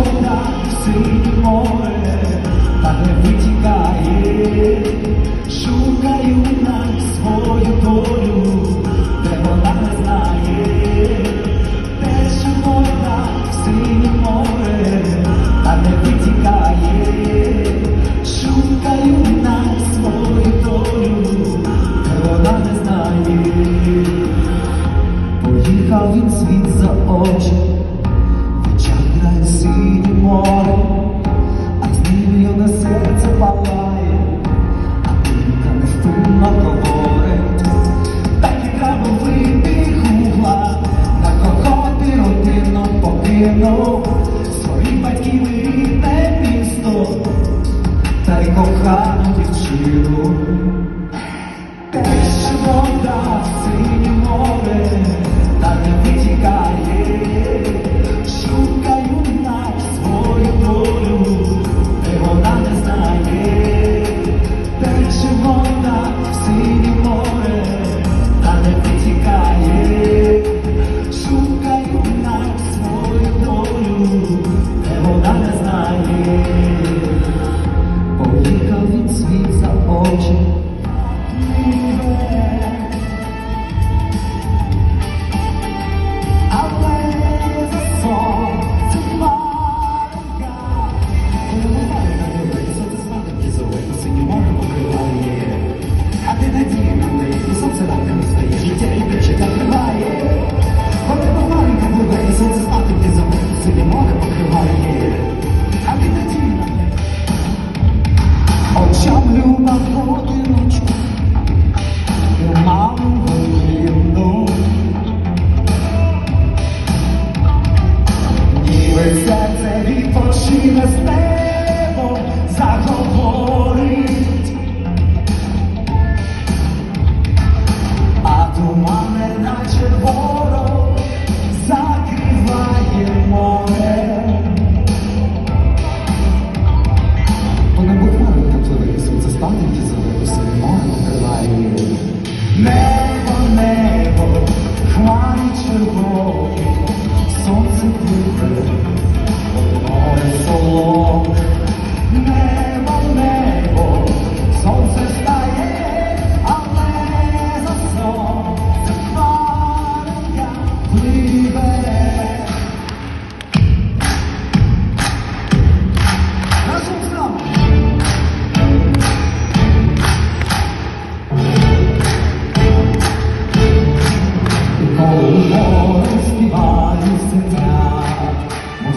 вода синє море, та не витікає, шукаю на свою долю, де вона не знає, Тече вода синє море, та не витікає, шукаю на свою долю, де вона не знає, поїхав він світ за очі. ponte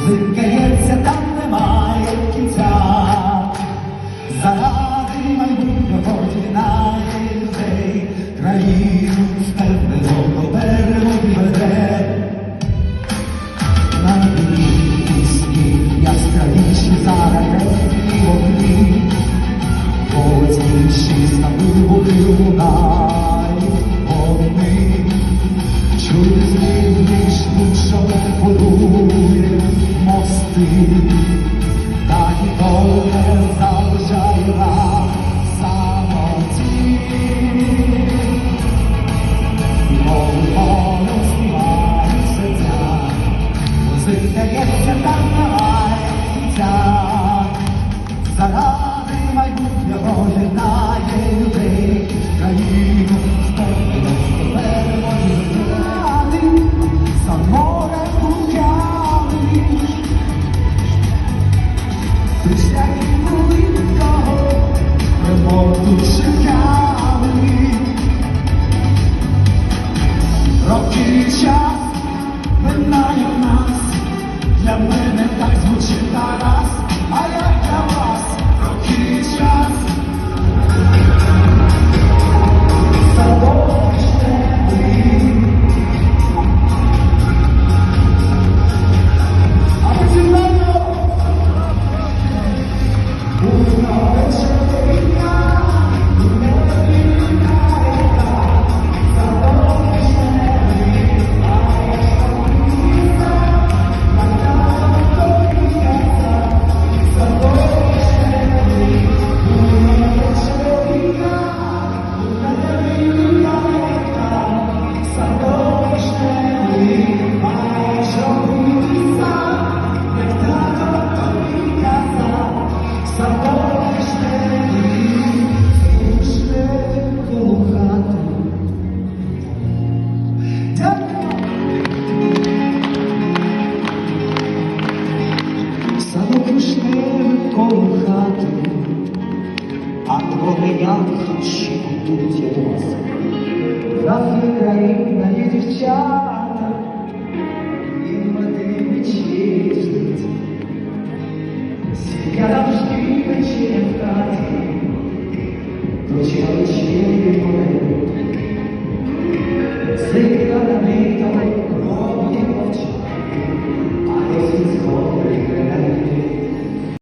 Викається, там немає кінця, заради майбутнього дінає людей країну. 也想当个爱家。Ja chcę tu być jedną osobą. Raz Ukraina nie dziewczata, nie ma ty być jedyną. Я завжди вечеря в хаті, Точа вечеря не.